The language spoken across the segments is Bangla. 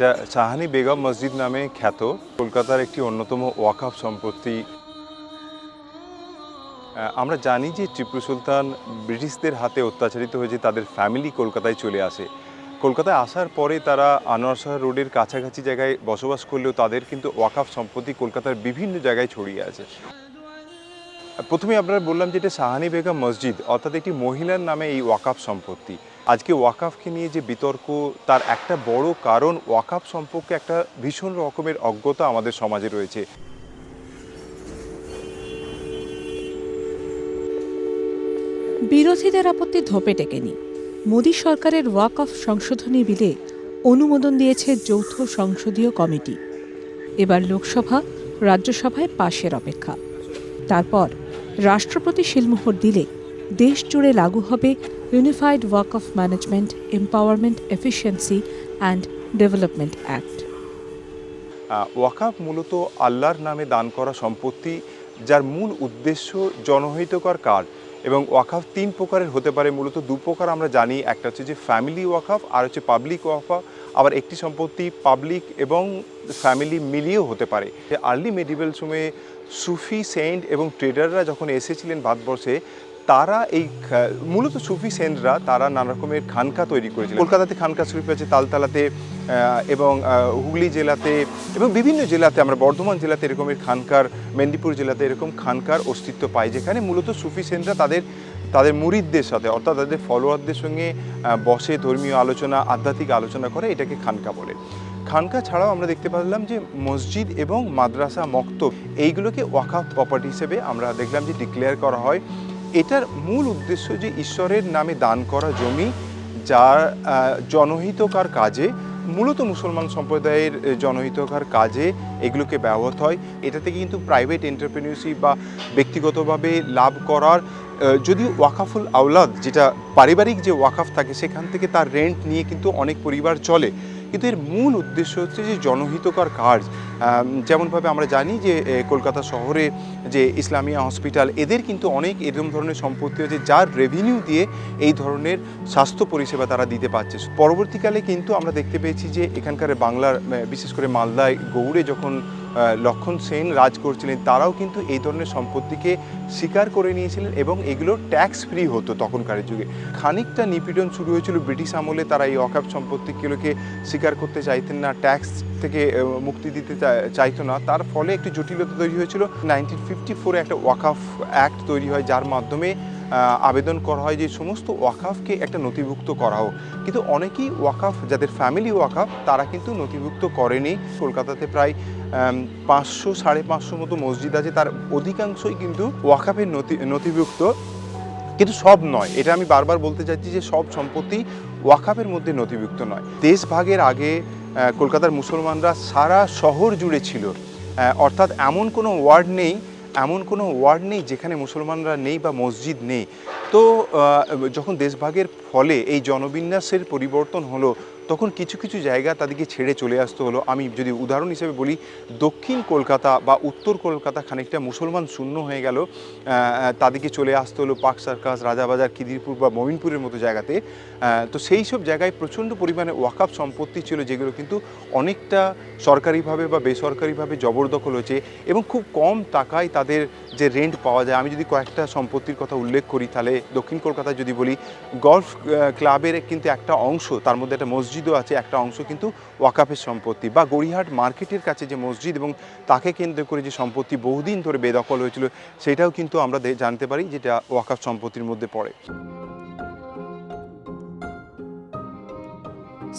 এটা চাহানি বেগম মসজিদ নামে খ্যাত। কলকাতার একটি অন্যতম ওয়াকাফ সম্পত্তি। আমরা জানি যে টিপু সুলতান ব্রিটিশদের হাতে অত্যাচারিত হয়েছে তাদের ফ্যামিলি কলকাতায় চলে আসে। কলকাতায় আসার পরে তারা আনোয়ার রোডের কাছাকাছি জায়গায় বসবাস করলেও তাদের কিন্তু ওয়াকাফ সম্পত্তি কলকাতার বিভিন্ন জায়গায় ছড়িয়ে আছে। প্রথমে আপনারা বললাম যে এটা সাহানি বেগম মসজিদ, অর্থাৎ একটি মহিলার নামে এই ওয়াকাফ সম্পত্তি। আজকে ওয়াকাফকে নিয়ে যে বিতর্ক, তার একটা বড় কারণ ওয়াকাফ সম্পর্কে একটা ভীষণ রকমের অজ্ঞতা আমাদের সমাজে রয়েছে। বিরোধীদের আপত্তি ধোপে টেকেনি। মোদী সরকারের ওয়াক অফ সংশোধনী বিলে অনুমোদন দিয়েছে যৌথ সংসদীয় কমিটি। এবার লোকসভা, রাজ্যসভায় পাশের অপেক্ষা। তারপর রাষ্ট্রপতি শিলমোহর দিলে দেশ জুড়ে লাগু হবে unified Waqf management empowerment efficiency and development act ওয়াকাফ মূলত আল্লাহর নামে দান করা সম্পত্তি যার মূল উদ্দেশ্য জনহিতকর কাজ এবং ওয়াকাফ তিন প্রকারের হতে পারে। মূলত দু প্রকার আমরা জানি, একটা হচ্ছে যে ফ্যামিলি ওয়াকাফ আর হচ্ছে পাবলিক ওয়াকাফ আবার একটি সম্পত্তি পাবলিক এবং ফ্যামিলি মিলিয়েও হতে পারে। আর্লি মেডিভেল সময়ে সুফি সেন্ট এবং ট্রেডাররা যখন এসেছিলেন ভারতবর্ষে তারা এই মূলত সুফি সেনরা তারা নানা রকমের খানকা তৈরি করেছিল কলকাতাতে খানকা শরীফ আছে, তালতালাতে এবং হুগলি জেলাতে এবং বিভিন্ন জেলাতে, আমরা বর্ধমান জেলাতে এরকমের খানকার, মেদিনীপুর জেলাতে এরকম খানকার অস্তিত্ব পাই, যেখানে মূলত সুফি সেনরা তাদের তাদের মুরিদদের সাথে, অর্থাৎ তাদের ফলোয়ারদের সঙ্গে বসে ধর্মীয় আলোচনা, আধ্যাত্মিক আলোচনা করে এটাকে খানকা বলে। খানকা ছাড়াও আমরা দেখতে পেলাম যে মসজিদ এবং মাদ্রাসা মক্তব, এইগুলোকে ওয়াকাফ প্রপার্টি হিসেবে আমরা দেখলাম যে ডিক্লেয়ার করা হয়। এটার মূল উদ্দেশ্য যে ঈশ্বরের নামে দান করা জমি, যার জনহিতকার কাজে, মূলত মুসলমান সম্প্রদায়ের জনহিতকার কাজে এগুলোকে ব্যবহৃত হয়। এটা থেকে কিন্তু প্রাইভেট এন্টারপ্রেনিউরশিপ বা ব্যক্তিগতভাবে লাভ করার যদিও ওয়াকাফুল আওলাদ, যেটা পারিবারিক যে ওয়াকাফ থাকে, সেখান থেকে তার রেন্ট নিয়ে কিন্তু অনেক পরিবার চলে। কিন্তু এর মূল উদ্দেশ্য হচ্ছে যে জনহিতকর কাজ। যেমনভাবে আমরা জানি যে কলকাতা শহরে যে ইসলামিয়া হসপিটাল, এদের কিন্তু অনেক এরকম ধরনের সম্পত্তি আছে যার রেভিনিউ দিয়ে এই ধরনের স্বাস্থ্য পরিষেবা তারা দিতে পারছে। পরবর্তীকালে কিন্তু আমরা দেখতে পেয়েছি যে, এখানকার বাংলার বিশেষ করে মালদায়, গৌড়ে যখন লক্ষণ সেন রাজ করছিলেন। তারাও কিন্তু এই ধরনের সম্পত্তিকে স্বীকার করে নিয়েছিলেন এবং এগুলো ট্যাক্স ফ্রি হতো তখনকার যুগে। খানিকটা নিপীড়ন শুরু হয়েছিল ব্রিটিশ আমলে, তারা এই অকাপ সম্পত্তিগুলোকে স্বীকার করতে চাইতেন না ট্যাক্স থেকে মুক্তি দিতে চাইতো না। তার ফলে একটি জটিলতা তৈরি হয়েছিল। নাইনটিন ফিফটি ফোরে একটা ওয়াকাফ অ্যাক্ট তৈরি হয়, যার মাধ্যমে আবেদন করা হয় যে সমস্ত ওয়াকাফকে একটা নথিভুক্ত করা হোক কিন্তু অনেকেই ওয়াকাফ, যাদের ফ্যামিলি ওয়াকাফ, তারা কিন্তু নথিভুক্ত করেনি। কলকাতাতে প্রায় পাঁচশো, সাড়ে পাঁচশো মতো মসজিদ আছে, তার অধিকাংশই কিন্তু ওয়াকাফের নথি, নথিভুক্ত। কিন্তু সব নয়। এটা আমি বারবার বলতে চাইছি যে সব সম্পত্তি ওয়াকাফের মধ্যে নথিভুক্ত নয়। দেশ ভাগের আগে কলকাতার মুসলমানরা সারা শহর জুড়ে ছিল। অর্থাৎ এমন কোনো ওয়ার্ড নেই এমন কোনো ওয়ার্ড নেই যেখানে মুসলমানরা নেই বা মসজিদ নেই। তো যখন দেশভাগের ফলে এই জনবিন্যাসের পরিবর্তন হলো তখন কিছু কিছু জায়গা তাদেরকে ছেড়ে চলে আসতে হলো। আমি যদি উদাহরণ হিসেবে বলি, দক্ষিণ কলকাতা বা উত্তর কলকাতা খানিকটা মুসলমান শূন্য হয়ে গেল তাদেরকে চলে আসতে হলো পার্ক সার্কাস, রাজাবাজার খিদিরপুর বা মমিনপুরের মতো জায়গাতে। তো সেই সব জায়গায় প্রচণ্ড পরিমাণে ওয়াকাপ সম্পত্তি ছিল, যেগুলো কিন্তু অনেকটা সরকারিভাবে বা বেসরকারিভাবে জবরদখল হয়েছে এবং খুব কম টাকায় তাদের যে রেন্ট পাওয়া যায়। আমি যদি কয়েকটা সম্পত্তির কথা উল্লেখ করি, তাহলে দক্ষিণ কলকাতায় যদি বলি গলফ ক্লাবের কিন্তু একটা অংশ, তার মধ্যে একটা মসজিদও আছে, একটা অংশ কিন্তু ওয়াকাফের সম্পত্তি বা গড়িয়াহাট মার্কেটের কাছে যে মসজিদ এবং তাকে কেন্দ্র করে যে সম্পত্তি বহুদিন ধরে বেদখল হয়েছিল, সেটাও কিন্তু আমরা জানতে পারি যেটা ওয়াকাফ সম্পত্তির মধ্যে পড়ে।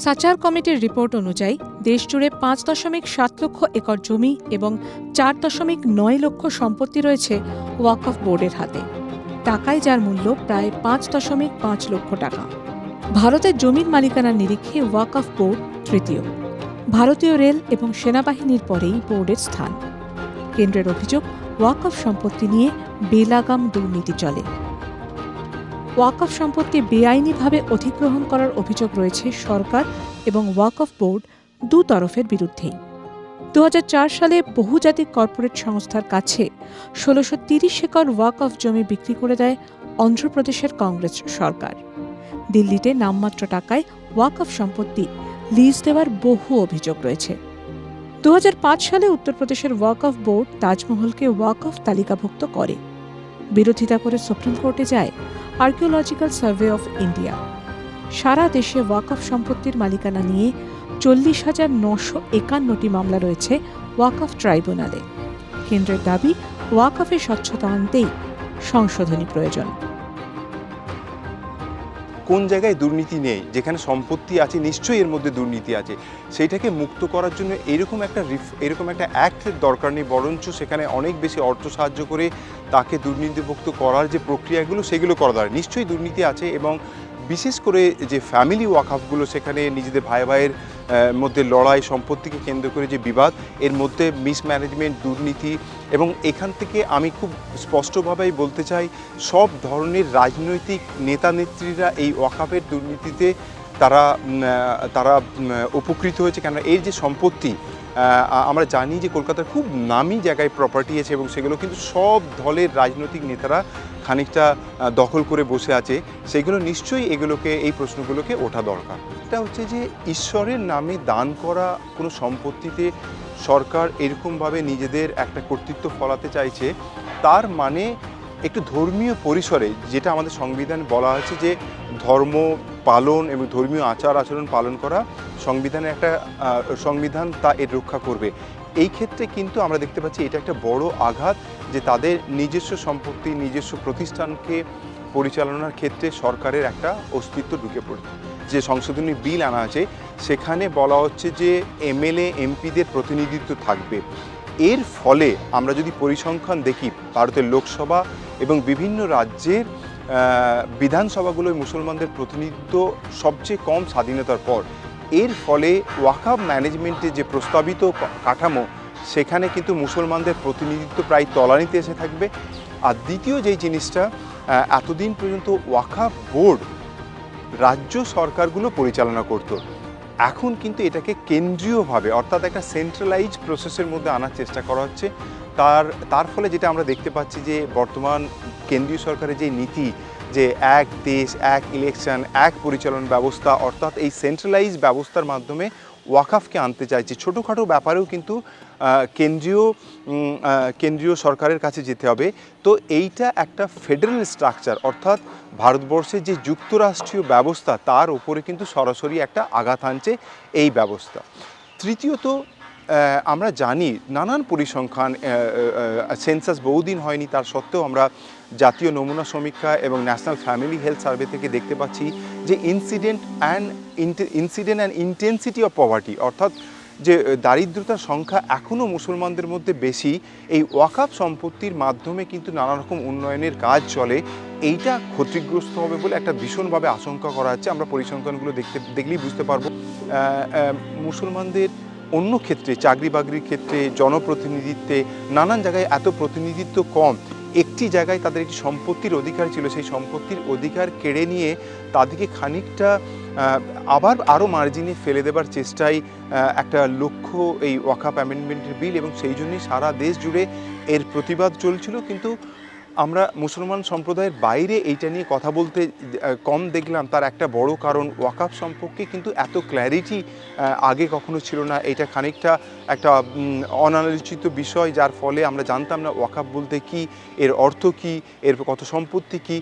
সাচার কমিটির রিপোর্ট অনুযায়ী, দেশজুড়ে পাঁচ দশমিক সাত লক্ষ একর জমি এবং চার দশমিক নয় লক্ষ সম্পত্তি রয়েছে ওয়াকফ বোর্ডের হাতে। টাকায় যার মূল্য প্রায় পাঁচ দশমিক পাঁচ লক্ষ টাকা। ভারতের জমির মালিকানার নিরিখে ওয়াকফ বোর্ড তৃতীয়। ভারতীয় রেল এবং সেনাবাহিনীর পরেই বোর্ডের স্থান। কেন্দ্রের অভিযোগ ওয়াকফ সম্পত্তি নিয়ে বেলাগাম দুর্নীতি চলে। ওয়াকফ সম্পত্তি বেআইনিভাবে অধিগ্রহণ করার অভিযোগ রয়েছে সরকার এবং ওয়াকফ বোর্ড দু তরফের বিরুদ্ধেই। দু হাজার চার সালে বহুজাতিক কর্পোরেট সংস্থার কাছে ষোলোশো তিরিশ একর ওয়াকফ জমি বিক্রি করে দেয় অন্ধ্রপ্রদেশের কংগ্রেস সরকার। দিল্লিতে নামমাত্র টাকায় ওয়াকফ সম্পত্তি লিজ দেওয়ার বহু অভিযোগ রয়েছে। দু হাজার পাঁচ সালে উত্তরপ্রদেশের ওয়াক অফ বোর্ড তাজমহলকে ওয়াক অফ তালিকাভুক্ত করে। বিরোধিতা করে সুপ্রিম কোর্টে যায় আর্কিওলজিক্যাল সার্ভে অফ ইন্ডিয়া। সারা দেশে ওয়াক অফ সম্পত্তির মালিকানা নিয়ে চল্লিশ হাজার নশো একান্নটি মামলা রয়েছে ওয়াক অফ ট্রাইব্যুনালে। কেন্দ্রের দাবি, ওয়াক অফের স্বচ্ছতা আনতেই সংশোধনী প্রয়োজন। কোন জায়গায় দুর্নীতি নেই, যেখানে সম্পত্তি আছে, নিশ্চয়ই এর মধ্যে দুর্নীতি আছে, সেইটাকে মুক্ত করার জন্য এরকম একটা এরকম একটা অ্যাক্টের দরকার নেই, বরঞ্চ সেখানে অনেক বেশি অর্থ সাহায্য করে তাকে দুর্নীতিমুক্ত করার যে প্রক্রিয়াগুলো, সেগুলো করা দরকার। নিশ্চয়ই দুর্নীতি আছে এবং বিশেষ করে যে ফ্যামিলি ওয়াকআপগুলো সেখানে নিজেদের ভাই ভাইয়ের মধ্যে লড়াই সম্পত্তিকে কেন্দ্র করে যে বিবাদ, এর মধ্যে মিসম্যানেজমেন্ট দুর্নীতি এবং এখান থেকে আমি খুব স্পষ্টভাবেই বলতে চাই, সব ধরনের রাজনৈতিক নেতা নেত্রীরা এই ওয়াকাপের দুর্নীতিতে তারা তারা উপকৃত হয়েছে। কেন এর যে সম্পত্তি আমরা জানি যে কলকাতার খুব নামি জায়গায় প্রপার্টি আছে এবং সেগুলো কিন্তু সব দলের রাজনৈতিক নেতারা খানিকটা দখল করে বসে আছে। সেগুলো নিশ্চয়ই এগুলোকে, এই প্রশ্নগুলোকে ওঠা দরকার। এটা হচ্ছে যে ঈশ্বরের নামে দান করা কোনো সম্পত্তিতে সরকার এরকমভাবে নিজেদের একটা কর্তৃত্ব ফলাতে চাইছে, তার মানে একটু ধর্মীয় পরিসরে যেটা আমাদের সংবিধান বলা আছে যে ধর্ম পালন এবং ধর্মীয় আচার আচরণ পালন করা সংবিধানের একটা সংবিধান তা এর রক্ষা করবে। এই ক্ষেত্রে কিন্তু আমরা দেখতে পাচ্ছি এটা একটা বড় আঘাত যে তাদের নিজস্ব সম্পত্তি, নিজস্ব প্রতিষ্ঠানকে পরিচালনার ক্ষেত্রে সরকারের একটা অস্তিত্ব ঢুকে পড়ে। যে সংশোধনী বিল আনা আছে, সেখানে বলা হচ্ছে যে এমএলএ, এমপিদের প্রতিনিধিত্ব থাকবে। এর ফলে আমরা যদি পরিসংখ্যান দেখি, ভারতের লোকসভা এবং বিভিন্ন রাজ্যের বিধানসভাগুলোয় মুসলমানদের প্রতিনিধিত্ব সবচেয়ে কম স্বাধীনতার পর, এর ফলে ওয়াকাব ম্যানেজমেন্টের যে প্রস্তাবিত কাঠামো, সেখানে কিন্তু মুসলমানদের প্রতিনিধিত্ব প্রায় তলানিতে এসে থাকবে। আর দ্বিতীয় যেই জিনিসটা এতদিন পর্যন্ত ওয়াকাব বোর্ড রাজ্য সরকারগুলো পরিচালনা করতো। এখন কিন্তু এটাকে কেন্দ্রীয়ভাবে, অর্থাৎ একটা সেন্ট্রালাইজ প্রসেসের মধ্যে আনার চেষ্টা করা হচ্ছে। তার তার ফলে যেটা আমরা দেখতে পাচ্ছি যে বর্তমান কেন্দ্রীয় সরকারের যে নীতি যে এক দেশ, এক ইলেকশন এক পরিচালন ব্যবস্থা, অর্থাৎ এই সেন্ট্রালাইজ ব্যবস্থার মাধ্যমে ওয়াকাফকে আনতে চাইছে ছোটোখাটো ব্যাপারেও কিন্তু কেন্দ্রীয় কেন্দ্রীয় সরকারের কাছে যেতে হবে। তো এইটা একটা ফেডারেল স্ট্রাকচার, অর্থাৎ ভারতবর্ষের যে যুক্তরাষ্ট্রীয় ব্যবস্থা, তার উপরে কিন্তু সরাসরি একটা আঘাত আনছে এই ব্যবস্থা। তৃতীয়ত আমরা জানি নানান পরিসংখ্যান সেন্সাস বহুদিন হয়নি, তার সত্ত্বেও আমরা জাতীয় নমুনা সমীক্ষা এবং ন্যাশনাল ফ্যামিলি হেলথ সার্ভে থেকে দেখতে পাচ্ছি যে incident and incident and intensity of poverty অর্থাৎ যে দারিদ্রতার সংখ্যা এখনও মুসলমানদের মধ্যে বেশি, এই ওয়াকাপ সম্পত্তির মাধ্যমে কিন্তু নানা রকম উন্নয়নের কাজ চলে। এইটা ক্ষতিগ্রস্ত হবে বলে একটা ভীষণভাবে আশঙ্কা করা হচ্ছে। আমরা পরিসংখ্যানগুলো দেখতে, দেখলেই বুঝতে পারব। মুসলমানদের অন্য ক্ষেত্রে চাকরি বাকরির ক্ষেত্রে জনপ্রতিনিধিত্বে নানান জায়গায় এত প্রতিনিধিত্ব কম। একটি জায়গায় তাদের একটি সম্পত্তির অধিকার ছিল সেই সম্পত্তির অধিকার কেড়ে নিয়ে তাদেরকে খানিকটা আবার আরও মার্জিনে ফেলে দেবার চেষ্টায় আহ, একটা লক্ষ্য এই ওয়াকাপ অ্যামেন্ডমেন্টের বিল এবং সেই জন্যই সারা দেশ জুড়ে এর প্রতিবাদ চলছিল। কিন্তু আমরা মুসলমান সম্প্রদায়ের বাইরে এইটা নিয়ে কথা বলতে কম দেখলাম। তার একটা বড় কারণ ওয়াকাপ সম্পর্কে কিন্তু এত ক্ল্যারিটি আগে কখনো ছিল না। এটা খানিকটা একটা অনালোচিত বিষয়, যার ফলে আমরা জানতাম না ওয়াকাফ বলতে কি, এর অর্থ কি, এর কত সম্পত্তি কি।